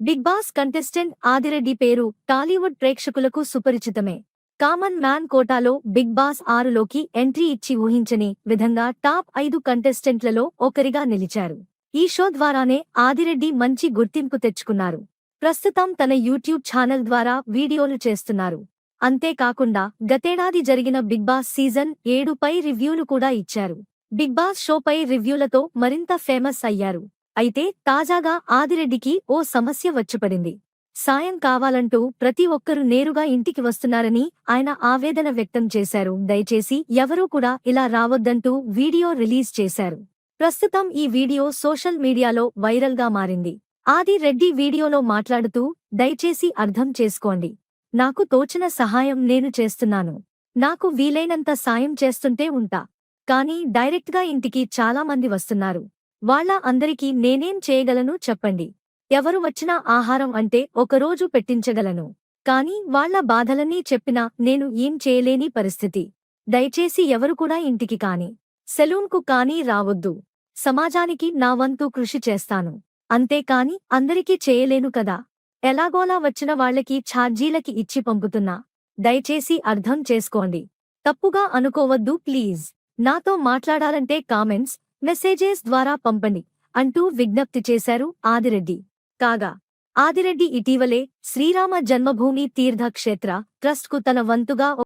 Big boss contestant Adireddy పేరు టాలీవుడ్ ప్రేక్షకులకు సుపరిచితమే. కామన్ మ్యాన్ కోటాలో బిగ్ బాస్ ఆరులోకి ఎంట్రీ ఇచ్చి ఊహించని విధంగా టాప్ ఐదు కంటెస్టెంట్లలో ఒకరిగా నిలిచారు. ఈ షో ద్వారానే ఆదిరెడ్డి మంచి గుర్తింపు తెచ్చుకున్నారు. ప్రస్తుతం తన యూట్యూబ్ ఛానల్ ద్వారా వీడియోలు చేస్తున్నారు. అంతేకాకుండా గతేడాది జరిగిన బిగ్ బాస్ సీజన్ ఏడుపై రివ్యూలు కూడా ఇచ్చారు. బిగ్ బాస్ షోపై రివ్యూలతో మరింత ఫేమస్ అయ్యారు. అయితే తాజాగా ఆదిరెడ్డికి ఓ సమస్య వచ్చిపడింది. సాయం కావాలంటూ ప్రతి ఒక్కరూ నేరుగా ఇంటికి వస్తున్నారని ఆయన ఆవేదన వ్యక్తం చేశారు. దయచేసి ఎవరూ కూడా ఇలా రావద్దంటూ వీడియో రిలీజ్ చేశారు. ప్రస్తుతం ఈ వీడియో సోషల్ మీడియాలో వైరల్గా మారింది. ఆది రెడ్డి వీడియోలో మాట్లాడుతూ దయచేసి అర్థం చేసుకోండి. నాకు తోచిన సహాయం నేను చేస్తున్నాను. నాకు వీలైనంత సాయం చేస్తుంటే ఉంటా. కానీ డైరెక్ట్గా ఇంటికి చాలా మంది వస్తున్నారు. వాళ్ళ అందరికీ నేనేం చేయగలను చెప్పండి. ఎవరు వచ్చినా ఆహారం అంటే ఒకరోజు పెట్టించగలను. కాని వాళ్ళ బాధలన్నీ చెప్పినా నేను ఏం చేయలేని పరిస్థితి. దయచేసి ఎవరు కూడా ఇంటికి కాని సెలూన్కు కానీ రావద్దు. సమాజానికి నా వంతు కృషి చేస్తాను. అంతేకాని అందరికీ చేయలేను కదా. ఎలాగోలా వచ్చిన వాళ్ళకి ఛార్జీలకి ఇచ్చి పంపుతున్నా. దయచేసి అర్థం చేసుకోండి. తప్పుగా అనుకోవద్దు ప్లీజ్. నాతో మాట్లాడాలంటే కామెంట్స్ మెసేజెస్ ద్వారా పంపండి అంటూ విజ్ఞప్తి చేశారు ఆదిరెడ్డి. కాగా ఆదిరెడ్డి ఇటీవలే శ్రీరామ జన్మభూమి తీర్థక్షేత్ర ట్రస్ట్కు తన వంతుగా